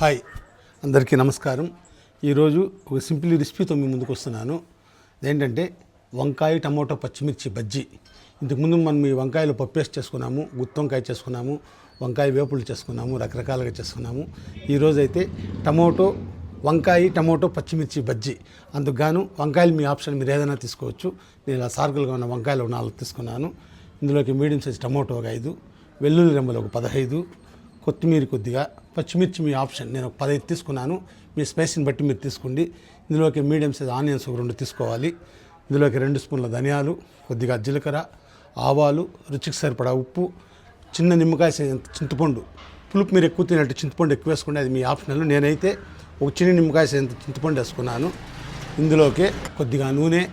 Hi అందరికీ నమస్కారం. ఈరోజు ఒక సింపుల్ రెసిపీతో మీ ముందుకు వస్తున్నాను. ఏంటంటే వంకాయ టమోటో పచ్చిమిర్చి బజ్జీ. ఇంతకుముందు మనం ఈ వంకాయలు పప్పేసి చేసుకున్నాము గుత్తి వంకాయ చేసుకున్నాము వంకాయ వేపులు చేసుకున్నాము రకరకాలుగా చేసుకున్నాము. ఈరోజైతే టమోటో వంకాయ టమోటో పచ్చిమిర్చి బజ్జీ. అందుకుగాను వంకాయలు మీ ఆప్షన్ మీరు ఏదైనా తీసుకోవచ్చు. నేను ఇలా సార్కులుగా ఉన్న వంకాయలు నాలుగు తీసుకున్నాను. ఇందులోకి మీడియం సైజ్ టమోటో ఒక ఐదు వెల్లుల్లి రెమ్మలు ఒక పదహైదు కొత్తిమీర కొద్దిగా పచ్చిమిర్చి మీ ఆప్షన్. నేను ఒక పదహైదు తీసుకున్నాను. మీ స్పైసీని బట్టి మీరు తీసుకోండి. ఇందులోకి మీడియం సైజ్ ఆనియన్స్ ఒక రెండు తీసుకోవాలి. ఇందులోకి రెండు స్పూన్ల ధనియాలు కొద్దిగా జీలకర్ర ఆవాలు రుచికి సరిపడా ఉప్పు చిన్న నిమ్మకాయ సైజ్ చింతపండు. పులుపు మీరు ఎక్కువ తినట్టు చింతపండు ఎక్కువ వేసుకోండి. అది మీ ఆప్షనల్. నేనైతే ఒక చిన్న నిమ్మకాయ సైజ్ చింతపండు వేసుకున్నాను. ఇందులోకి కొద్దిగా నూనె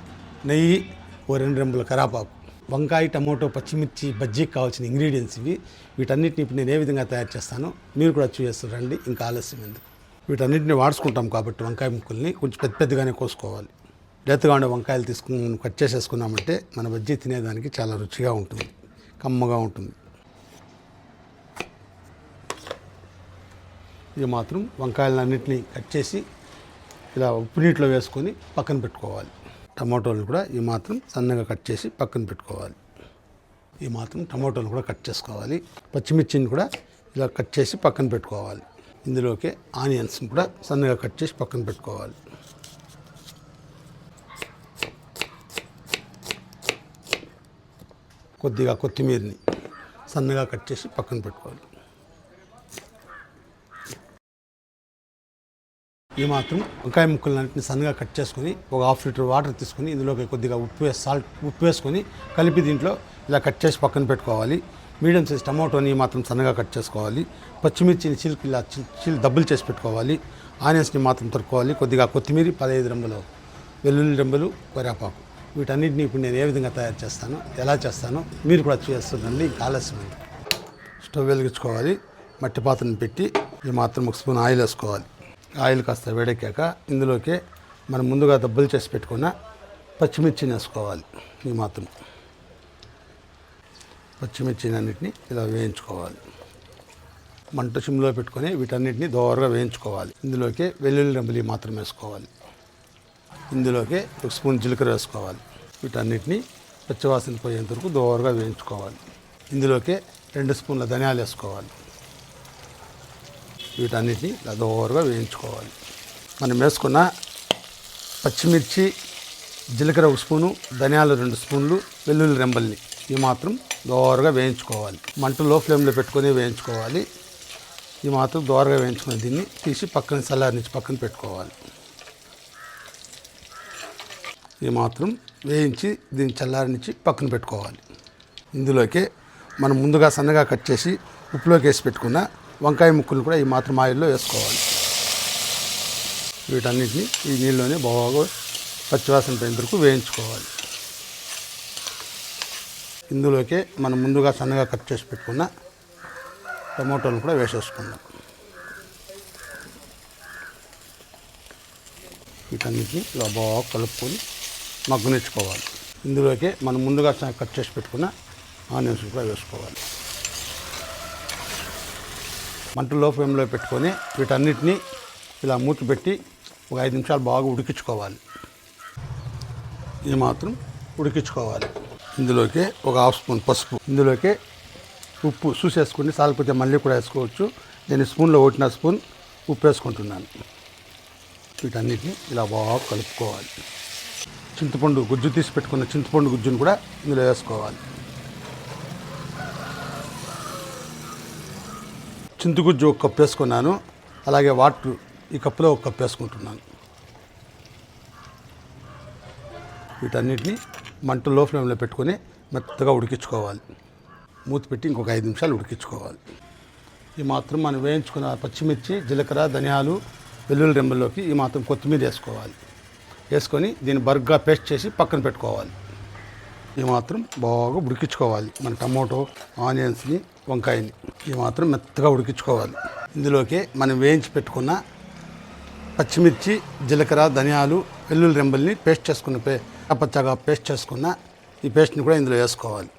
నెయ్యి ఓ రెండు రెంబుల కరాపాకు వంకాయ టమోటో పచ్చిమిర్చి బజ్జీకి కావాల్సిన ఇంగ్రీడియంట్స్ ఇవి. వీటన్నిటిని ఇప్పుడు నేను ఏ విధంగా తయారు చేస్తానో మీరు కూడా చూసేస్తారు రండి ఇంకా ఆలస్యం ఎందుకు? వీటన్నిటిని వాడుకుంటాం కాబట్టి వంకాయ ముక్కల్ని కొంచెం పెద్ద పెద్దగానే కోసుకోవాలి. లేతగా ఉండే వంకాయలు తీసుకుని కట్ చేసేసుకున్నామంటే మన బజ్జీ తినేదానికి చాలా రుచిగా ఉంటుంది. కమ్మగా ఉంటుంది. ఇది మాత్రం వంకాయలన్నింటినీ కట్ చేసి ఇలా ఉప్పు నీటిలో వేసుకొని పక్కన పెట్టుకోవాలి. టమాటోలు కూడా ఈ మాత్రం సన్నగా కట్ చేసి పక్కన పెట్టుకోవాలి. ఈ మాత్రం టమాటోలు కూడా కట్ చేసుకోవాలి. పచ్చిమిర్చిని కూడా ఇలా కట్ చేసి పక్కన పెట్టుకోవాలి. ఇందులోకి ఆనియన్స్ని కూడా సన్నగా కట్ చేసి పక్కన పెట్టుకోవాలి. కొద్దిగా కొత్తిమీరని సన్నగా కట్ చేసి పక్కన పెట్టుకోవాలి. ఈ మాత్రం వంకాయ ముక్కలన్నింటిని సన్నగా కట్ చేసుకొని ఒక హాఫ్ లీటర్ వాటర్ తీసుకొని ఇందులోకి కొద్దిగా ఉప్పు వేసి సాల్ట్ ఉప్పు వేసుకొని కలిపి దీంట్లో ఇలా కట్ చేసి పక్కన పెట్టుకోవాలి. మీడియం సైజ్ టమాటోని మాత్రం సన్నగా కట్ చేసుకోవాలి. పచ్చిమిర్చిని చిలికి ఇలా చిల్ డబ్బులు చేసి పెట్టుకోవాలి. ఆనియన్స్ని మాత్రం తరుక్కోవాలి. కొద్దిగా కొత్తిమీర పదహైదు రెంబలు వెల్లుల్లి రెంబలు కరివేపాకు వీటన్నిటిని ఇప్పుడు నేను ఏ విధంగా తయారు చేస్తాను ఎలా చేస్తానో మీరు కూడా చేస్తుందండి ఇంకా ఆలస్యం స్టవ్ వెలిగించుకోవాలి. మట్టి పాత్రను పెట్టి ఈ మాత్రం ఒక స్పూన్ ఆయిల్ వేసుకోవాలి. ఆయిల్ కాస్త వేడెక్కాక ఇందులోకి మనం ముందుగా దబ్బులు చేసి పెట్టుకున్న పచ్చిమిర్చిని వేసుకోవాలి ఈ మాత్రం పచ్చిమిర్చిని అన్నిటిని ఇలా వేయించుకోవాలి. మంట చిమ్లో పెట్టుకొని వీటన్నిటిని దోరగా వేయించుకోవాలి. ఇందులోకి వెల్లుల్లి రంబులి మాత్రం వేసుకోవాలి. ఇందులోకి ఒక స్పూన్ జీలకర్ర వేసుకోవాలి. వీటన్నిటిని పచ్చివాసన పోయేంత వరకు దోరగా వేయించుకోవాలి. ఇందులోకి రెండు స్పూన్ల ధనియాలు వేసుకోవాలి. వీటన్నిటిని ఇలా వేయించుకోవాలి. మనం వేసుకున్న పచ్చిమిర్చి జీలకర్ర ఒక స్పూను ధనియాలు రెండు స్పూన్లు వెల్లుల్లి రెంబల్ని ఈ మాత్రం దోరగా వేయించుకోవాలి. మంట లో ఫ్లేమ్లో పెట్టుకొని వేయించుకోవాలి. ఈ మాత్రం దోరగా వేయించుకుని దీన్ని తీసి పక్కన చల్లారి నుంచి పక్కన పెట్టుకోవాలి. ఈ మాత్రం వేయించి దీన్ని చల్లారి నుంచి పక్కన పెట్టుకోవాలి. ఇందులోకి మనం ముందుగా సన్నగా కట్ చేసి ఉప్పులోకి వేసి పెట్టుకున్న వంకాయ ముక్కలు కూడా ఈ మాత్రం ఆయిల్లో వేసుకోవాలి. వీటన్నిటిని ఈ నీళ్ళలోనే బాగా పచ్చివాసన పోయిన వరకు వేయించుకోవాలి. ఇందులోకే మనం ముందుగా సన్నగా కట్ చేసి పెట్టుకున్న టమోటాలు కూడా వేసేసుకుందాం. వీటన్నిటిని ఇలా బాగా కలుపుకొని మగ్గనిచ్చుకోవాలి. ఇందులోకే మనం ముందుగా కట్ చేసి పెట్టుకున్న ఆనియన్స్ కూడా వేసుకోవాలి. మంటలో ఫ్లేమ్లో పెట్టుకొని వీటన్నిటిని ఇలా మూత పెట్టి ఒక ఐదు నిమిషాలు బాగా ఉడికించుకోవాలి. ఇది మాత్రం ఉడికించుకోవాలి. ఇందులోకి ఒక హాఫ్ స్పూన్ పసుపు ఇందులోకి ఉప్పు చూసేసుకుని సాలిపోతే మళ్ళీ కూడా వేసుకోవచ్చు. నేను స్పూన్లో ఒట్టిన స్పూన్ ఉప్పు వేసుకుంటున్నాను. వీటన్నిటిని ఇలా బాగా కలుపుకోవాలి. చింతపండు గుజ్జు తీసి పెట్టుకున్న చింతపండు గుజ్జును కూడా ఇందులో వేసుకోవాలి. చింతగుజ్జు ఒక కప్పు వేసుకున్నాను అలాగే వాటర్ ఈ కప్పులో ఒక కప్పు వేసుకుంటున్నాను వీటన్నిటిని మంట లో ఫ్లేమ్లో పెట్టుకొని మెత్తగా ఉడికించుకోవాలి. మూత పెట్టి ఇంకొక ఐదు నిమిషాలు ఉడికించుకోవాలి. ఈ మాత్రం మనం వేయించుకున్న పచ్చిమిర్చి జీలకర్ర ధనియాలు వెల్లుల్లి రెమ్మల్లోకి ఈ మాత్రం కొత్తిమీర వేసుకోవాలి. వేసుకొని దీన్ని బర్గ్గా పేస్ట్ చేసి పక్కన పెట్టుకోవాలి. ఈ మాత్రం బాగా ఉడికించుకోవాలి. మన టమోటో ఆనియన్స్ని వంకాయని ఈ మాత్రం మెత్తగా ఉడికించుకోవాలి. ఇందులోకి మనం వేయించి పెట్టుకున్న పచ్చిమిర్చి జీలకర్ర ధనియాలు వెల్లుల్లి రెంబల్ని పేస్ట్ చేసుకున్న పే పచ్చగా పేస్ట్ చేసుకున్న ఈ పేస్ట్ని కూడా ఇందులో వేసుకోవాలి.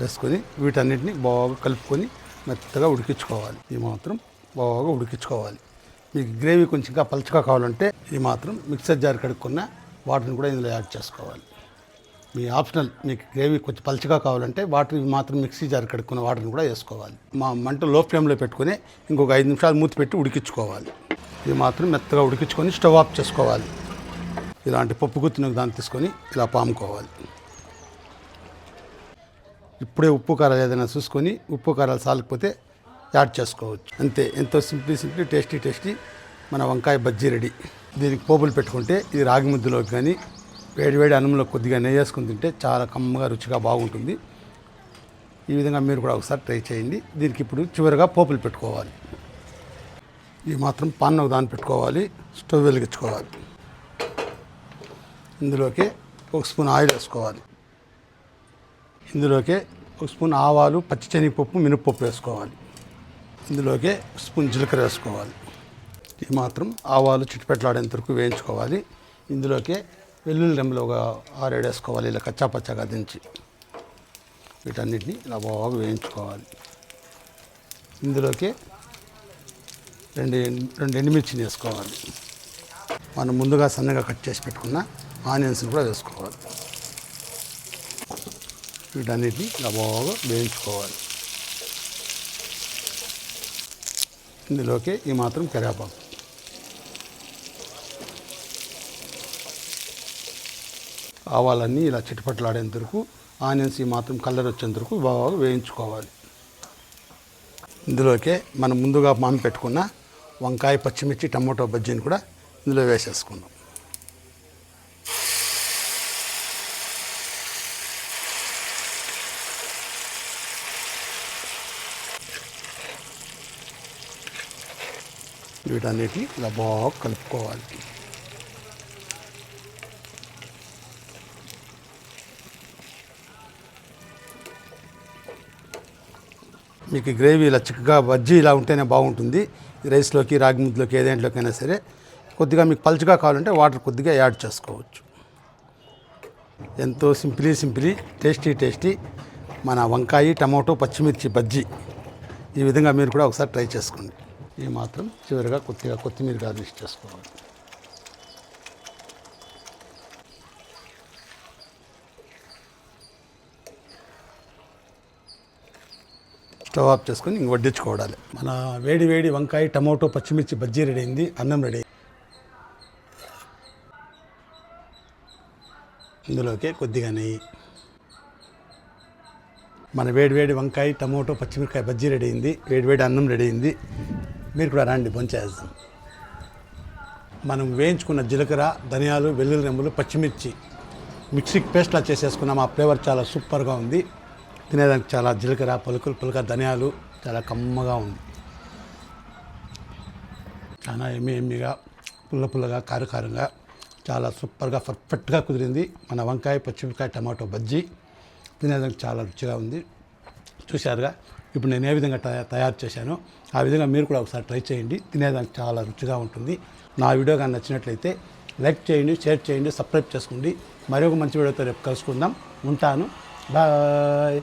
వేసుకొని వీటన్నిటిని బాగా కలుపుకొని మెత్తగా ఉడికించుకోవాలి. ఈ మాత్రం బాగా ఉడికించుకోవాలి. మీకు గ్రేవీ కొంచెం ఇంకా పలుచగా కావాలంటే ఇది మాత్రం మిక్సర్ జార్ కడుక్కున్న వాటర్ని కూడా ఇందులో యాడ్ చేసుకోవాలి. మీ ఆప్షనల్ మీకు గ్రేవీ కొంచెం పలుచగా కావాలంటే వాటర్ మాత్రం మిక్సీ జార్ కడుక్కున్న వాటర్ని కూడా వేసుకోవాలి. మా మంట లో ఫ్లేమ్లో పెట్టుకొని ఇంకొక ఐదు నిమిషాలు మూతి పెట్టి ఉడికించుకోవాలి. ఇది మాత్రం మెత్తగా ఉడికించుకొని స్టవ్ ఆఫ్ చేసుకోవాలి. ఇలాంటి పప్పు గుత్తిన దాన్ని తీసుకొని ఇలా పాముకోవాలి. ఇప్పుడే ఉప్పు కారాలు ఏదైనా చూసుకొని ఉప్పు కారాలు సాలకపోతే యాడ్ చేసుకోవచ్చు. అంతే. ఎంతో సింప్లీ సింప్లీ టేస్టీ టేస్టీ మన వంకాయ బజ్జీ రెడీ. దీనికి పోపులు పెట్టుకుంటే ఇది రాగి ముద్దలోకి కానీ వేడి వేడి అన్నంలో కొద్దిగా నెయ్యి వేసుకుని తింటే చాలా కమ్మగా రుచిగా బాగుంటుంది. ఈ విధంగా మీరు కూడా ఒకసారి ట్రై చేయండి. దీనికి ఇప్పుడు చివరిగా పోపులు పెట్టుకోవాలి. ఇవి మాత్రం పాన్ ఒక దాన్ని పెట్టుకోవాలి. స్టవ్ వెలిగించుకోవాలి. ఇందులోకి ఒక స్పూన్ ఆయిల్ వేసుకోవాలి. ఇందులోకి ఒక స్పూన్ ఆవాలు పచ్చి శనగపప్పు మినపప్పు వేసుకోవాలి. ఇందులోకి స్పూన్ జీలకర్ర వేసుకోవాలి. ఈ మాత్రం ఆవాలు చిట్టుపెట్టలాడేంత వరకు వేయించుకోవాలి. ఇందులోకి వెల్లుల్లి రెమ్మలు ఒక ఆరేడు వేసుకోవాలి. ఇలా కచ్చా పచ్చగా దించి వీటన్నిటిని ఇలా బాగా వేయించుకోవాలి. ఇందులోకి రెండు రెండు ఎండుమిర్చిని వేసుకోవాలి. మనం ముందుగా సన్నగా కట్ చేసి పెట్టుకున్న ఆనియన్స్ని కూడా వేసుకోవాలి. వీటన్నిటిని ఇలా బాగా వేయించుకోవాలి. ఇందులోకి ఈ మాత్రం కరివేపాకు ఆవాలన్నీ ఇలా చిటపట్లాడేంత వరకు ఆనియన్స్ ఈ మాత్రం కలర్ వచ్చేంత వరకు బాగా వేయించుకోవాలి. ఇందులోకే మనం ముందుగా మామి పెట్టుకున్న వంకాయ పచ్చిమిర్చి టమోటో బజ్జీని కూడా ఇందులో వేసేసుకుందాం. వీటన్నిటిని ఇలా బాగా కలుపుకోవాలి. మీకు గ్రేవీ ఇలా చిక్కగా బజ్జీ ఇలా ఉంటేనే బాగుంటుంది. రైస్లోకి రాగి ముద్దలోకి ఏదేంట్లోకైనా సరే కొద్దిగా మీకు పలుచగా కావాలంటే వాటర్ కొద్దిగా యాడ్ చేసుకోవచ్చు. ఎంతో సింప్లీ సింప్లీ టేస్టీ టేస్టీ మన వంకాయ టమాటో పచ్చిమిర్చి బజ్జీ ఈ విధంగా మీరు కూడా ఒకసారి ట్రై చేసుకోండి. ఈ మాత్రం చివరిగా కొద్దిగా కొత్తిమీర గార్నిష్ చేసుకోవాలి. స్టవ్ ఆఫ్ చేసుకొని ఇంక వడ్డించుకోవాలి. మన వేడి వేడి వంకాయ టమాటో పచ్చిమిర్చి బజ్జీ రెడీ అయింది. అన్నం రెడీ ఇందులోకి కొద్దిగా నెయ్యి. మన వేడి వేడి వంకాయ టమాటో పచ్చిమిరకాయ బజ్జీ రెడీ అయింది. వేడి వేడి అన్నం రెడీ అయింది. మీరు కూడా రండి భోంచేద్దాం. మనం వేయించుకున్న జీలకర్ర ధనియాలు వెల్లుల్లి రెమ్మలు పచ్చిమిర్చి మిక్సీకి పేస్ట్లా చేసేసుకున్నాం. ఆ ఫ్లేవర్ చాలా సూపర్గా ఉంది. తినేదానికి చాలా జీలకర్ర పలుకులు పులక ధనియాలు చాలా కమ్మగా ఉంది. చాలా ఎమ్మి ఎమ్మిగా పుల్ల పుల్లగా కారకారంగా చాలా సూపర్గా పర్ఫెక్ట్గా కుదిరింది. మన వంకాయ పచ్చిమిరకాయ టమాటో బజ్జీ తినేదానికి చాలా రుచిగా ఉంది. చూశారుగా ఇప్పుడు నేను ఏ విధంగా తయారు చేశానో ఆ విధంగా మీరు కూడా ఒకసారి ట్రై చేయండి. తినేదానికి చాలా రుచిగా ఉంటుంది. నా వీడియో కానీ నచ్చినట్లయితే లైక్ చేయండి షేర్ చేయండి సబ్స్క్రైబ్ చేసుకోండి. మరొక మంచి వీడియోతో రేపు కలుసుకుందాం. ఉంటాను. బాయ్.